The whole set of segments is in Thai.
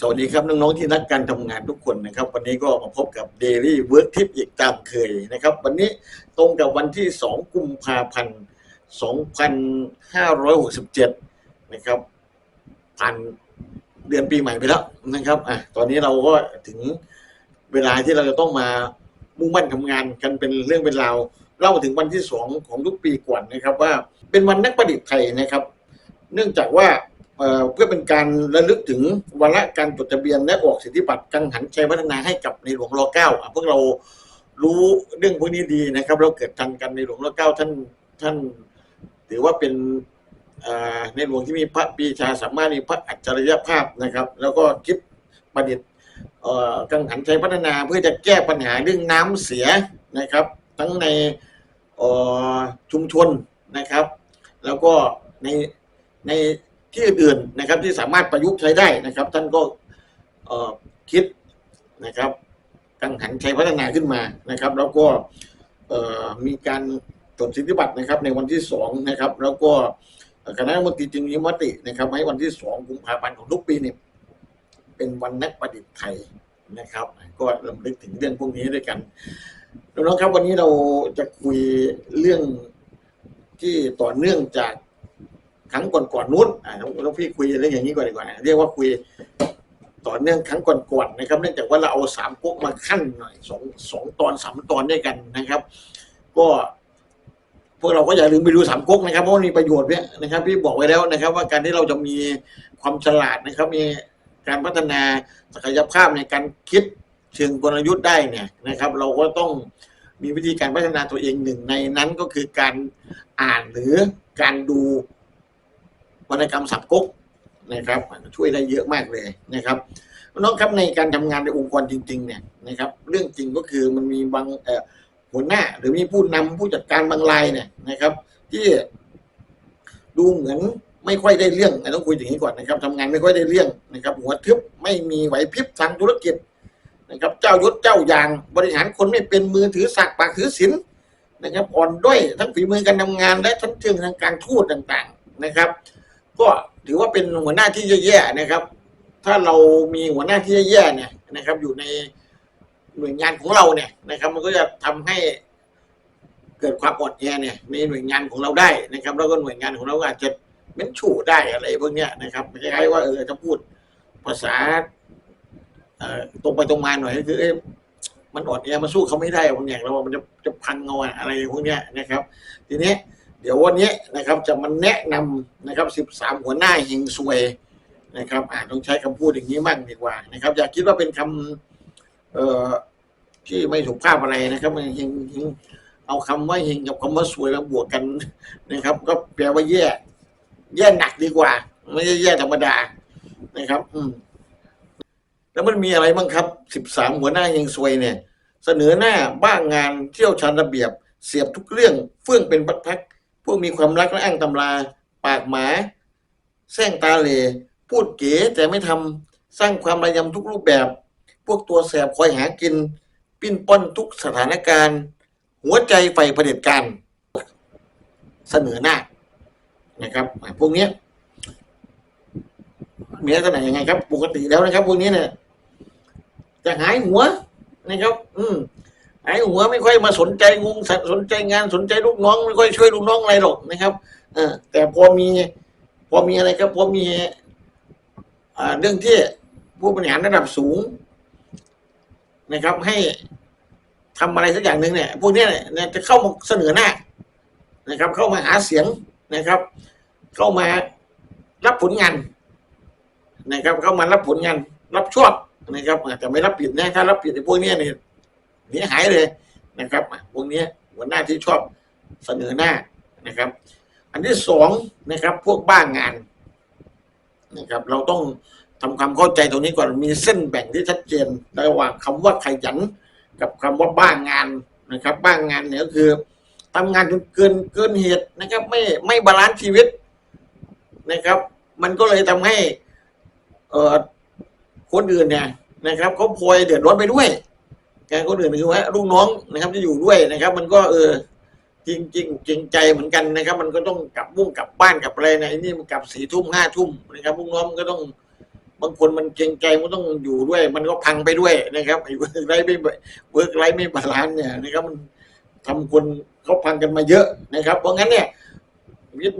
สวัสดีครับน้องๆที่นักการทำงานทุกคนนะครับ วันนี้ก็มาพบกับ Daily Work Tip อีกตามเคยนะครับ วันนี้ตรงกับวันที่ 2 กุมภาพันธ์2567 นะครับผ่านเดือนปีใหม่ไปแล้วนะครับอะตอนนี้เราก็ถึงเวลาที่เราจะต้องมามุ่งมั่นทำงานกันเป็นเรื่องเป็นราวเล่าถึงวันที่สองของทุกปีก่อนนะครับ ว่าเป็นวันนักประดิษฐ์ไทยนะครับ เนื่องจากว่า เพื่อเป็นการระลึกถึงวาระการจดทะเบียนและออกสิทธิบัตรกังหันชัยพัฒนาให้กับในหลวงรอเก้าอะพวกเรารู้เรื่องพวกนี้ดีนะครับ เราเกิดทันกันในหลวงรอเก้าท่านท่านถือว่าเป็นในหลวงที่มีพระปีชาสามารถมีพระอัจฉริยภาพนะครับ แล้วก็คิดประดิษฐ์กังหันชัยพัฒนาเพื่อจะแก้ปัญหาเรื่องน้ำเสียนะครับ ทั้งในชุมชนนะครับ แล้วก็ในใน ที่อื่นๆนะครับที่สามารถประยุกต์ใช้ได้นะครับ ท่านก็คิดนะครับกังหันชัยพัฒนาขึ้นมานะครับ แล้วก็มีการจดสิทธิบัตรนะครับ ในวันที่สองนะครับ แล้วก็คณะรัฐมนตรีจึงมีมตินะครับให้วันที่สองกุมภาพันธ์ของทุกปีเนี่ยเป็นวันนักประดิษฐ์ไทยนะครับ ก็รำลึกถึงเรื่องพวกนี้ด้วยกันน้องๆครับวันนี้เราจะคุยเรื่องที่ต่อเนื่องจาก ครั้งก่อนๆนู้นอ่าน้องน้องพี่คุยเรื่องอย่างนี้ก่อนดีกว่า เรียกว่าคุยต่อเนื่องครั้งก่อนๆนะครับ เนื่องจากว่าเราเอาสามก๊กมาขั้นหน่อยสองสองตอนสามตอนด้วยกันนะครับ ก็พวกเราก็อย่าลืมไปดูสามก๊กนะครับเพราะมันมีประโยชน์เนี่ยนะครับ พี่บอกไว้แล้วนะครับ ว่าการที่เราจะมีความฉลาดนะครับ มีการพัฒนาศักยภาพในการคิดเชิงกลยุทธ์ได้เนี่ยนะครับ เราก็ต้องมีวิธีการพัฒนาตัวเองหนึ่งในนั้นก็คือการอ่านหรือการดู วรรณกรรมสามก๊กนะครับช่วยได้เยอะมากเลยนะครับน้องครับในการทำงานในองค์กรจริง ๆ เนี่ยนะครับ เรื่องจริงก็คือมันมีบางหัวหน้า หรือมีผู้นำผู้จัดการบางรายเนี่ยนะครับ ที่ดูเหมือนไม่ค่อยได้เรื่องต้องคุยอย่างนี้ก่อนนะครับทำงานไม่ค่อยได้เรื่องนะครับ หัวทึบไม่มีไหวพริบทางธุรกิจนะครับ เจ้ายศเจ้าอย่างบริหารคนไม่เป็นมือถือสักปากถือศีลนะครับ อ่อนด้อยทั้งฝีมือการทำงานและทั้งเชิงทางการทูตต่าง ๆ นะครับ ก็ถือว่าเป็นหัวหน้าที่แย่ๆนะครับ ถ้าเรามีหัวหน้าที่แย่ๆเนี่ยนะครับ อยู่ในหน่วยงานของเราเนี่ยนะครับ มันก็จะทำให้เกิดความอ่อนแอเนี่ยในหน่วยงานของเราได้นะครับ แล้วก็หน่วยงานของเราอาจจะเม้นฉู่ได้อะไรพวกเนี้ยนะครับคล้ายๆว่าเออจะพูดภาษาตรงไปตรงมาหน่อยก็คือเอ้ยมันอ่อนแอมาสู้เขาไม่ได้บางอย่างเรามันจะจะพังเงาอะอะไรพวกเนี้ยนะครับ ทีนี้ เดี๋ยววันนี้นะครับจะมาแนะนำนะครับสิบสามหัวหน้าเฮงซวยนะครับอ่าต้องใช้คำพูดอย่างนี้มั่งดีกว่านะครับ อย่าคิดว่าเป็นคำเอ่อที่ไม่ถูกภาพอะไรนะครับมันเฮงเฮงเอาคำว่าเฮงกับคำว่าสวยแล้วบวกกันนะครับ ก็แปลว่าแย่ แย่หนักดีกว่า ไม่ใช่แย่ธรรมดานะครับ อืมแล้วมันมีอะไรบ้างครับสิบสามหัวหน้าเฮงซวยเนี่ย เสนอหน้าบ้างงานเที่ยวชันระเบียบเสียบทุกเรื่องเฟื่องเป็นพัก พวกมีความรักและอ้างตำรา ปากหมาแซงตาเหลพูดเก๋แต่ไม่ทำสร้างความระยำทุกรูปแบบ พวกตัวแสบคอยหากิน ปิ้นป้อนทุกสถานการณ์ หัวใจไฟเผด็จการเสนอหน้านะครับพวกเนี้ยมีลักษณะยังไงครับ ปกติแล้วนะครับ พวกนี้เนี่ยจะหายหัวนะครับ อืม หายหัวไม่ค่อยมาสนใจงงสนใจงานสนใจลูกน้องไม่ค่อยช่วยลูกน้องอะไรหรอกนะครับ เออ แต่พอมีพอมีอะไรครับพอมีอ่าเรื่องที่ผู้บริหารระดับสูง นะครับ ให้ทำอะไรสักอย่างหนึ่งเนี่ยพวกนี้เนี่ยจะเข้ามาเสนอหน้านะครับ เข้ามาหาเสียงนะครับ เข้ามารับผลงานนะครับ เข้ามารับผลงาน รับชอบนะครับอาจจะไม่รับผิดนะถ้ารับผิดไอ้พวกนี้เนี้ย เนี่ยหายเลยนะครับพวกนี้หัวหน้าที่ชอบเสนอหน้านะครับ อันที่สองนะครับ พวกบ้างงานนะครับ เราต้องทำความเข้าใจตรงนี้ก่อนมีเส้นแบ่งที่ชัดเจนระหว่างคำว่าขยัน กับคำว่าบ้างงานนะครับ บ้างงานเนี่ยก็คือทำงานจนเกินเกินเหตุนะครับ ไม่ไม่บาลานซ์ชีวิตนะครับ มันก็เลยทำให้เอ่อคนอื่นเนี่ยนะครับเขาพลอยเดือดร้อนไปด้วย การคนอื่นคือว่าลูกน้องนะครับที่อยู่ด้วยนะครับ มันก็เออจริงจริงจริงใจเหมือนกันนะครับ มันก็ต้องกลับมุ่งกลับบ้านกลับอะไรนะนี่มันกลับสี่ทุ่มห้าทุ่มนะครับลูกน้องมันก็ต้องบางคนมันเกรงใจมันต้องอยู่ด้วย มันก็พังไปด้วยนะครับไอ้เวิร์กไลฟ์ไม่เวิร์กไลฟ์ไม่บาลานซ์เนี่ยนะครับมันทำคนเขาพังกันมาเยอะนะครับ เพราะงั้นเนี่ย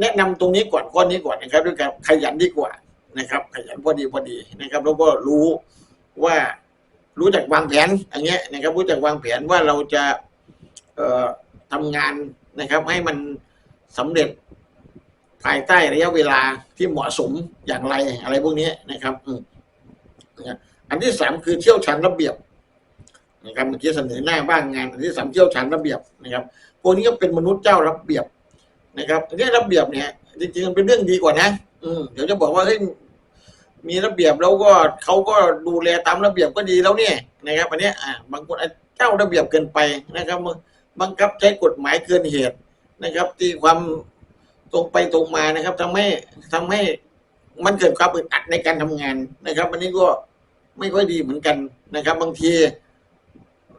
แนะนำตรงนี้ก่อนข้อนี้ก่อนนะครับ ด้วยการขยันดีกว่านะครับ ขยันพอดีพอดีนะครับ แล้วก็รู้ว่า รู้จักวางแผนอย่างเงี้ยนะครับ รู้จักวางแผนว่าเราจะเอ่อทำงานนะครับ ให้มันสำเร็จภายใต้ระยะเวลาที่เหมาะสมอย่างไรอะไรพวกนี้นะครับอันที่สามคือเชี่ยวชาญระเบียบนะครับเมื่อกี้เสนอหน้าบ้างงาน อันที่สามเชี่ยวชาญระเบียบนะครับพวกนี้ก็เป็นมนุษย์เจ้าระเบียบนะครับอันนี้ระเบียบเนี่ยจริงๆมันเป็นเรื่องดีกว่านะ อืมเดี๋ยวจะบอกว่าเฮ้ย มีระเบียบแล้วก็เขาก็ดูแลตามระเบียบก็ดีแล้วเนี่ยนะครับอันนี้อ่าบางคนเจ้าระเบียบเกินไปนะครับบังคับใช้กฎหมายเกินเหตุนะครับ ตีความตรงไปตรงมานะครับทำให้ทำให้มันเกิดความอึดอัดในการทำงานนะครับอันนี้ก็ไม่ค่อยดีเหมือนกันนะครับ บางที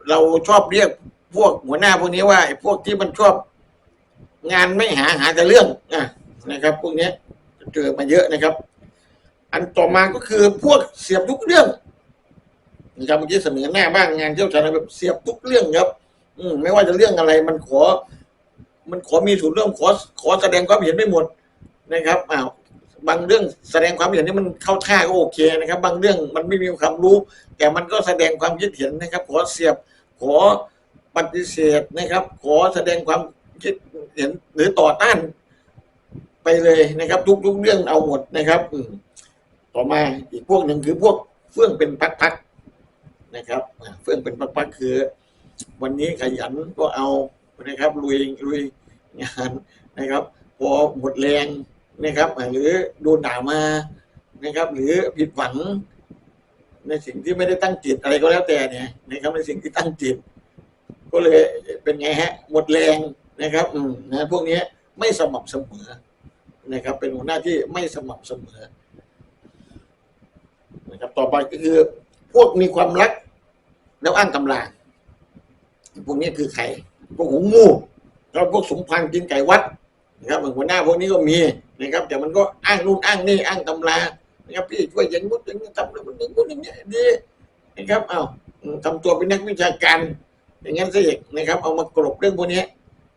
เราชอบเรียกพวกหัวหน้าพวกนี้ว่าไอ้พวกที่มันชอบงานไม่หาหาแต่เรื่องอะนะครับ พวกนี้เจอมาเยอะนะครับ อันต่อมาก็คือพวกเสียบทุกเรื่องนะครับเมื่อกี้เสนอหน้าบ้างงานเที่ยวชาญแบบเสียบทุกเรื่องครับ อืมไม่ว่าจะเรื่องอะไร มันขอ มันขอมีส่วนร่วมขอขอแสดงความเห็นไม่หมดนะครับอ้าวบางเรื่องแสดงความเห็นนี่มันเข้าท่าก็โอเคนะครับ บางเรื่องมันไม่มีความรู้ แต่มันก็แสดงความคิดเห็นนะครับ ขอเสียบ ขอปฏิเสธนะครับ ขอแสดงความคิดเห็นหรือต่อต้าน ไปเลยนะครับ ทุกทุกเรื่องเอาหมดนะครับ อืม ต่อมาอีกพวกหนึ่งคือพวกเฟื่องเป็นพักๆนะครับอ่าเฟื่องเป็นพักๆคือ วันนี้ขยันก็เอานะครับลุยลุยงานนะครับ พอหมดแรงนะครับอ่าหรือโดนด่ามานะครับ หรือผิดหวัง ในสิ่งที่ไม่ได้ตั้งจิตอะไรก็แล้วแต่เนี่ยนะครับในสิ่งที่ตั้งจิต ก็เลยเป็นไงฮะ หมดแรงนะครับ อืมนะพวกนี้ไม่สม่ำเสมอนะครับ เป็นหัวหน้าที่ไม่สม่ำเสมอ นะครับ ต่อไปก็คือ พวกมีความรัก แล้วอ้างตำราพวกนี้คือใครพวกหงมูแล้วพวกสมพันธ์กินไก่วัดนะครับหัวหน้าพวกนี้ก็มีนะครับ แต่มันก็อ้างนู่นอ้างนี่อ้างตำรานะครับพี่ช่วยยังนู้นอย่างนี้ทำแล้วมันอย่างนู้นอย่างนี้ดีนะครับเอาทำตัวเป็นนักวิชาการ อย่างนั้นสินะครับ เอามากรบเรื่องพวกนี้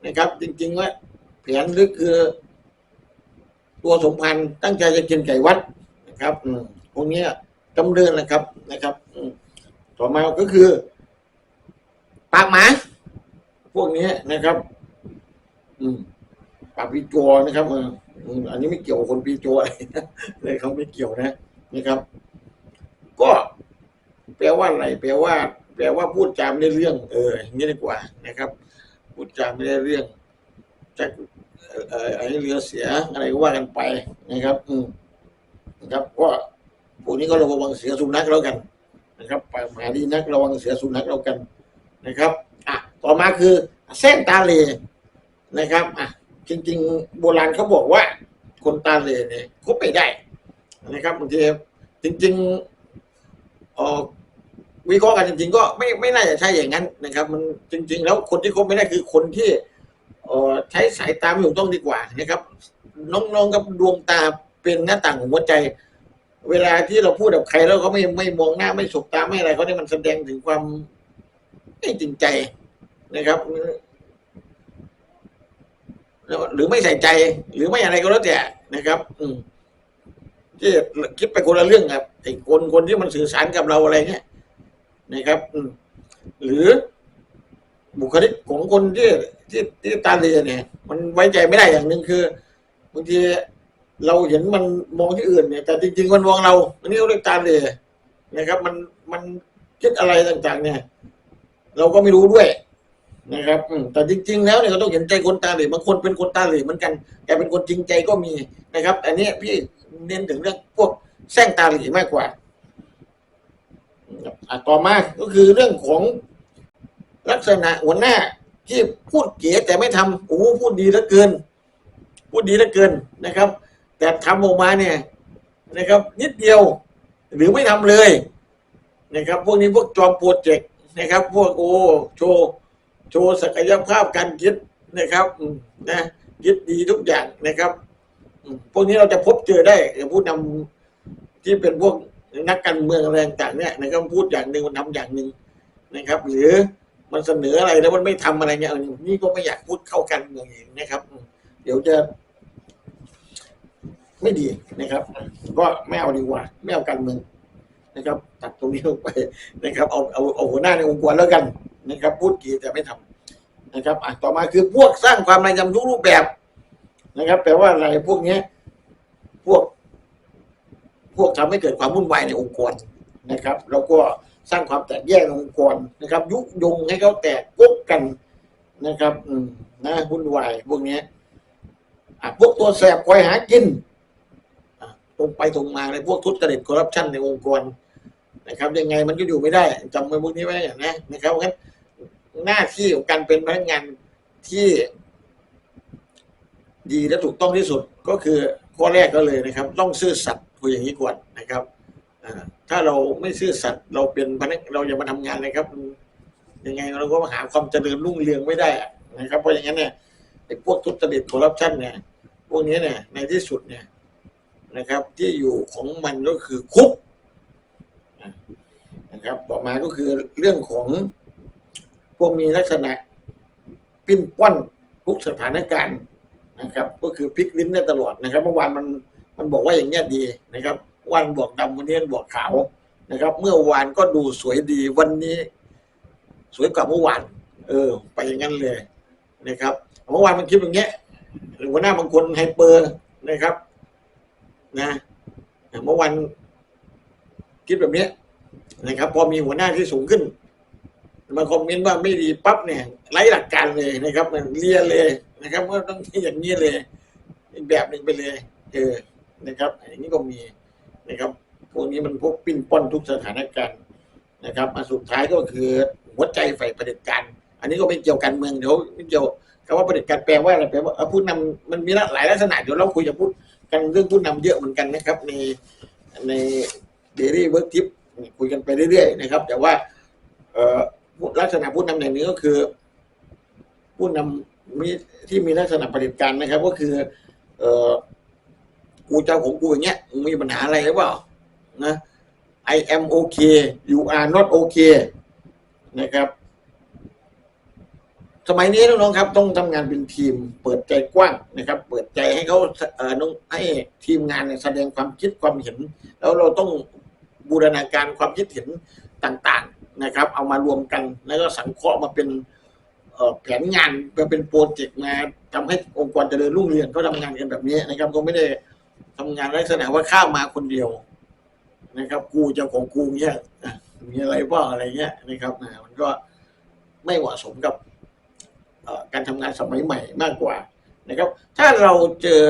นะครับ จริงๆว่าแผนหรือคือ ตัวสมพันธ์ตั้งใจจะกินไก่วัดนะครับอืมพวกนี้ จำเริญนะครับนะครับต่อมาก็คือ ปากหมา พวกนี้นะครับ อืมปากปีโจนะครับอันนี้ไม่เกี่ยวคนปีโจอะไรนเลยเขาไม่เกี่ยวนะนะครับ ก็แปลว่าอะไรแปลว่า แปลว่าพูดจาไม่ได้เรื่องเออองี้ดีกว่านะครับ พูดจาไม่ได้เรื่องจะเอ่ออะไรเรือเสียอะไรก็ว่ากันไปนะครับ อืมนะครับก็ พวกนี้ก็ระวังเสียสุนัขแล้วกันนะครับปากหมาดีนักระวังเสียสุนัขแล้วกันนะครับอะต่อมาคือเส้นตาเลนะครับอะจริง ๆ โบราณเขาบอกว่า คนตาเลเนี่ยคบไม่ได้นะครับบางทีจริงๆเออวิเคราะห์กันจริง ๆ ก็ไม่ไม่น่าจะใช่อย่างนั้นนะครับ มันจริง ๆ แล้วคนที่คบไม่ได้คือคนที่ใช้สายตาไม่ถูกต้องดีกว่านะครับ น้องๆกับดวงตาเป็นหน้าต่างของหัวใจ เวลาที่เราพูดกับใครแล้วเขาไม่ไม่มองหน้าไม่สบตาไม่อะไรเขาเนี่ยมันแสดงถึงความไม่จริงใจนะครับหรือไม่ใส่ใจ หรือไม่อะไรก็แล้วแต่นะครับ อืมที่คิดไปคนละเรื่องครับไอ้คนคนที่มันสื่อสารกับเราอะไรเงี้ยนะครับ อืมหรือบุคลิกของคนที่ที่ที่ตาเรียเนี่ย มันไว้ใจไม่ได้อย่างหนึ่งคือบางที เราเห็นมันมองที่อื่นเนี่ย แต่จริงๆมันมองเราอันนี้เขาเรียกตาเรียนะครับ มันมันคิดอะไรต่างๆ เนี่ย เราก็ไม่รู้ด้วยนะครับแต่จริง ๆ แล้วเนี่ยเราต้องเห็นใจคนตาเหล่บางคนเป็นคนตาเหล่เหมือนกันแต่เป็นคนจริงใจก็มีนะครับ อันนี้พี่เน้นถึงเรื่องพวกแซงตาเหล่มากกว่าอะต่อมาก็คือเรื่องของลักษณะหัวหน้าที่พูดเก๋แต่ไม่ทำโอ้พูดดีเหลือเกิน พูดดีเหลือเกินนะครับ แต่ทำออกมาเนี่ยนะครับ นิดเดียว หรือไม่ทำเลยนะครับ พวกนี้พวกจอมโปรเจกต์นะครับ พวกโอ้โชว์โชว์ศักยภาพการคิดนะครับนะคิดดีทุกอย่างนะครับพวกนี้เราจะพบเจอได้ผู้นำที่เป็นพวกนักการเมืองอะไรต่างเนี่ยนะครับพูดอย่างหนึ่งมันทำอย่างหนึ่งนะครับ หรือมันเสนออะไรแล้วมันไม่ทำอะไรเงี้ยนี่ก็ไม่อยากพูดเข้ากันเมืองเองนะครับ เดี๋ยวจะ ไม่ดีนะครับ ก็ไม่เอาดีกว่าไม่เอาการเมืองนะครับ ตัดตรงนี้ออกไปนะครับ เอาเอาเอาหัวหน้าในองค์กรแล้วกันนะครับ พูดกี่แต่ไม่ทำนะครับอะต่อมาคือพวกสร้างความในยำทุกรูปแบบนะครับ แปลว่าอะไรพวกเนี้ยพวก พวกทำให้เกิดความวุ่นวายในองค์กรนะครับ แล้วก็สร้างความแตกแยกในองค์กรนะครับ ยุยงให้เขาแตกกุ๊กกันนะครับ อืมนะวุ่นวายพวกเนี้ยอะพวกตัวแสบคอยหากิน ตรงไปตรงมาเลยพวกทุจริตคอร์รัปชันในองค์กรนะครับ ยังไงมันก็อยู่ไม่ได้จำไว้พวกนี้ไว้นะนะครับเพราะงั้นหน้าที่ของการเป็นพนักงานที่ดีและถูกต้องที่สุดก็คือข้อแรกก็เลยนะครับ ต้องซื่อสัตย์คุยอย่างนี้ก่อนนะครับถ้าเราไม่ซื่อสัตย์เราเป็นพนักเราอย่ามาทำงานเลยครับยังไงเราก็หาความเจริญรุ่งเรืองไม่ได้นะครับ เพราะอย่างนั้นเนี่ยไอ้พวกทุจริตคอร์รัปชันเนี่ยพวกนี้เนี่ยในที่สุดเนี่ย นะครับ ที่อยู่ของมันก็คือคุกนะครับ ต่อมาก็คือเรื่องของพวกมีลักษณะปิ้นป้อนทุกสถานการณ์นะครับ ก็คือพลิกลิ้นได้ตลอดนะครับ เมื่อวานมันมันบอกว่าอย่างเงี้ยดีนะครับ วันบวกดำวันนี้บวกขาวนะครับ เมื่อวานก็ดูสวยดีวันนี้ สวยกว่าเมื่อวาน เออ ไปอย่างนั้นเลยนะครับเมื่อวานมันคิดอย่างเงี้ยหรือว่าหน้าบางคนไฮเปอร์นะครับ นะเมื่อวันคิดแบบนี้นะครับ พอมีหัวหน้าที่สูงขึ้นมาคอมเมนต์ว่าไม่ดีปั๊บเนี่ยไร้หลักการเลยนะครับ มันเลียเลยนะครับก็ต้องอย่างนี้เลย อีกแบบหนึ่งไปเลย เออนะครับ อย่างนี้ก็มีนะครับพวกนี้มันพวกปิ้นป้อนทุกสถานการณ์นะครับมาสุดท้ายก็คือหัวใจฝ่ายประเด็จการ อันนี้ก็ไม่เกี่ยวการเมืองเดี๋ยวไม่เกี่ยวคำว่าประเด็จการแปลว่าอะไรแปลว่าผู้นำมันมีหลายลักษณะเดี๋ยวเราคุยจะพูด กันเรื่องผู้นำเยอะเหมือนกันนะครับ ในในเดลี่เวิร์กทิปคุยกันไปเรื่อยๆนะครับ แต่ว่าลักษณะผู้นำอย่างนี้ก็คือ ผู้นำมีที่มีลักษณะประเผด็จการนะครับ ก็คือ เออกูเจ้าของกูอย่างเงี้ยมีปัญหาอะไรหรือเปล่านะ I am okay you are not okay นะครับ สมัยนี้น้องๆครับ ต้องทำงานเป็นทีม เปิดใจกว้างนะครับ เปิดใจให้เขาเอ่อน้องให้ทีมงานเนี่ยแสดงความคิดความเห็น แล้วเราต้องบูรณาการความคิดเห็นต่างๆนะครับ เอามารวมกันแล้วก็สังเคราะห์มาเป็นแผนงานมาเป็นโปรเจกต์มาทำให้องค์กรเจริญรุ่งเรืองก็ทำงานกันแบบนี้นะครับก็ไม่ได้ทำงานลักษณะว่าข้ามมาคนเดียวนะครับ กูเจ้าของกูเงี้ยมีอะไรบ้าอะไรเงี้ยนะครับอะมันก็ไม่เหมาะสมกับ การทำงานสมัยใหม่มากกว่านะครับ ถ้าเราเจอ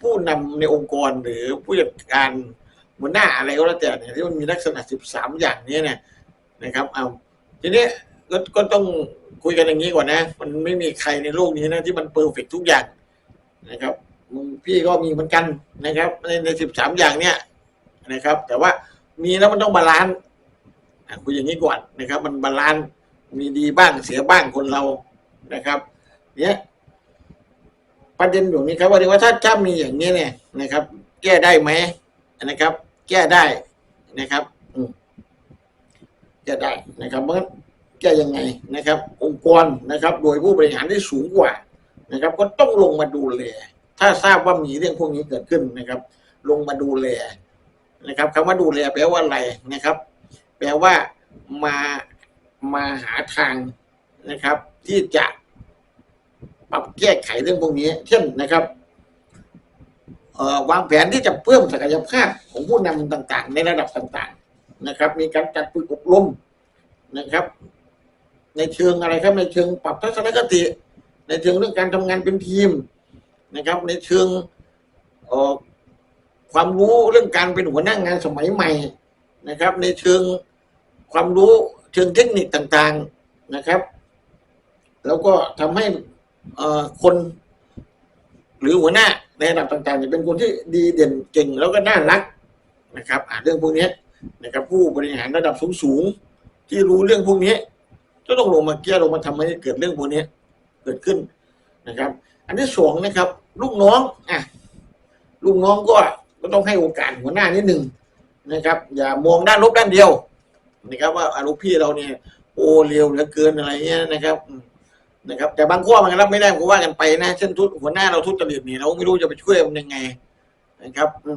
ผู้นำในองค์กรหรือผู้จัดการหัวหน้าอะไรก็แล้วแต่เนี่ยที่มันมีลักษณะสิบสามอย่างนี้เนี่ยนะครับเอาทีนี้ก็ก็ต้องคุยกันอย่างนี้ก่อนนะ มันไม่มีใครในโลกนี้นะที่มันเพอร์เฟกทุกอย่างนะครับพี่ก็มีเหมือนกันนะครับ ในในสิบสามอย่างเนี่ยนะครับ แต่ว่ามีแล้วมันต้องบาลานซ์คุยอย่างนี้ก่อนนะครับ มันบาลานซ์ มีดีบ้างเสียบ้างคนเรานะครับเนี่ยประเด็นอยู่นี้ครับว่าว่าถ้าถ้ามีอย่างนี้เนี่ยนะครับ แก้ได้ไหมนะครับ แก้ได้นะครับอืมแก้ได้นะครับเพราะฉะนั้นแก้ยังไงนะครับ องค์กรนะครับ โดยผู้บริหารที่สูงกว่านะครับ ก็ต้องลงมาดูแลถ้าทราบว่ามีเรื่องพวกนี้เกิดขึ้นนะครับ ลงมาดูแลนะครับคำว่าดูแลแปลว่าอะไรนะครับ แปลว่ามา มาหาทางนะครับ ที่จะปรับแก้ไขเรื่องพวกนี้ เช่นนะครับวางแผนที่จะเพิ่มศักยภาพของผู้นำต่างๆ ในระดับต่างๆนะครับ มีการจัดฝึกอบรมนะครับ ในเชิงอะไรครับในเชิงปรับทัศนคติ ในเชิงเรื่องการทำงานเป็นทีมนะครับ ในเชิงความรู้เรื่องการเป็นหัวหน้างานสมัยใหม่นะครับ ในเชิงความรู้ เชิงเทคนิคต่างๆนะครับ แล้วก็ทำให้คนหรือหัวหน้าในระดับต่างๆเนี่ยเป็นคนที่ดีเด่นเก่งแล้วก็น่ารักนะครับอ่าเรื่องพวกนี้นะครับ ผู้บริหารระดับสูงๆที่รู้เรื่องพวกนี้ก็ต้องลงมาแก้ลงมาทำให้เกิดเรื่องพวกนี้เกิดขึ้นนะครับ อันที่สองนะครับ ลูกน้องอะลูกน้องก็ก็ต้องให้โอกาสหัวหน้านิดหนึ่งนะครับ อย่ามองด้านลบด้านเดียว นะครับ ว่าอาลูกพี่เราเนี่ยโอ้เร็วเหลือเกินอะไรเงี้ยนะครับนะครับ แต่บางข้อมันก็รับไม่ได้ผมก็ว่ากันไปนะเช่นทุหัวหน้าเราทุจริตเนี่ยเราไม่รู้จะไปช่วยมันยังไงนะครับอื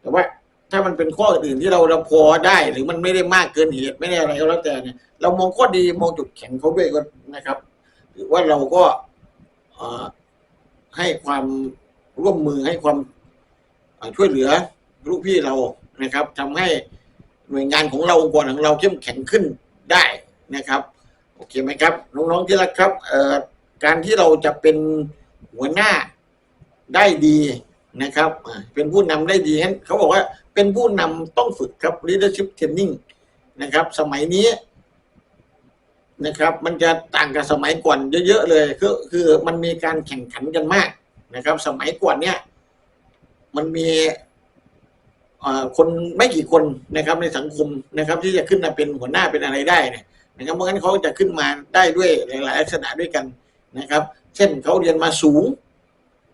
แต่ว่าถ้ามันเป็นข้ออื่นที่เราเราพอได้หรือมันไม่ได้มากเกินเหตุไม่ได้อะไรก็แล้วแต่เนี่ย เรามองข้อดีมองจุดแข็งเขาด้วยก็นะครับ หรือว่าเราก็ให้ความร่วมมือให้ความช่วยเหลือลูกพี่เรานะครับทำให้ หน่วยงานของเราองค์กรของเราเข้มแข็งขึ้นได้นะครับ โอเคไหมครับ น้องๆที่รักครับเอ่อการที่เราจะเป็นหัวหน้าได้ดีนะครับ เป็นผู้นำได้ดีเขาบอกว่าเป็นผู้นำต้องฝึกครับ leadership training นะครับ สมัยนี้นะครับ มันจะต่างกับสมัยก่อนเยอะๆเลยคือคือมันมีการแข่งขันกันมากนะครับ สมัยก่อนเนี่ย มันมี คนไม่กี่คนนะครับในสังคมนะครับ ที่จะขึ้นมาเป็นหัวหน้าเป็นอะไรได้เนี่ยนะครับเพราะงั้นเขาจะขึ้นมาได้ด้วยหลายๆลักษณะด้วยกันนะครับ เช่นเขาเรียนมาสูง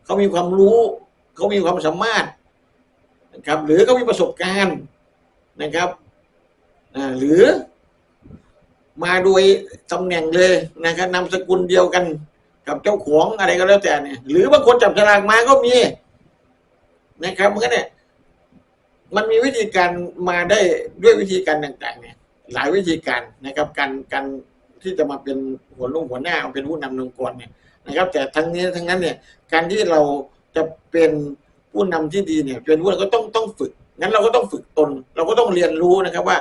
เขามีความรู้เขามีความสามารถนะครับ หรือเขามีประสบการณ์นะครับหรือมาโดยตำแหน่งเลยนะครับนามสกุลเดียวกันกับเจ้าของอะไรก็แล้วแต่เนี่ย หรือบางคนจับฉลากมาก็มีนะครับมันเนี่ย มันมีวิธีการมาได้ด้วยวิธีการต่างๆ เนี่ย หลายวิธีการนะครับ การการที่จะมาเป็นหัวลุ่งหัวหน้าเป็นผู้นำองค์กรเนี่ยนะครับ แต่ทั้งนี้ทั้งนั้นเนี่ยการที่เราจะเป็นผู้นำที่ดีเนี่ยเป็นผู้นำก็ต้องต้องฝึกงั้นเราก็ต้องฝึกตน เราก็ต้องเรียนรู้นะครับว่า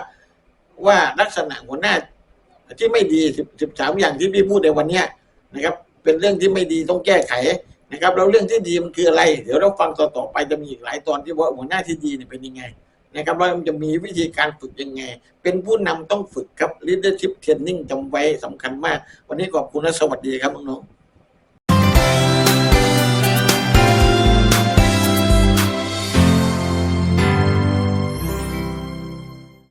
ว่าลักษณะหัวหน้าที่ไม่ดีสิบสิบสามอย่างที่พี่พูดในวันเนี้ยนะครับ เป็นเรื่องที่ไม่ดีต้องแก้ไข นะครับแล้วเรื่องที่ดีมันคืออะไร เดี๋ยวเราฟังต่อๆไปจะมีอีกหลายตอนที่ว่าหัวหน้าที่ดีเนี่ยเป็นยังไงนะครับแล้วมันจะมีวิธีการฝึกยังไง เป็นผู้นำต้องฝึกครับ leadership training จำไว้สำคัญมาก วันนี้ขอบคุณและสวัสดีครับน้องๆ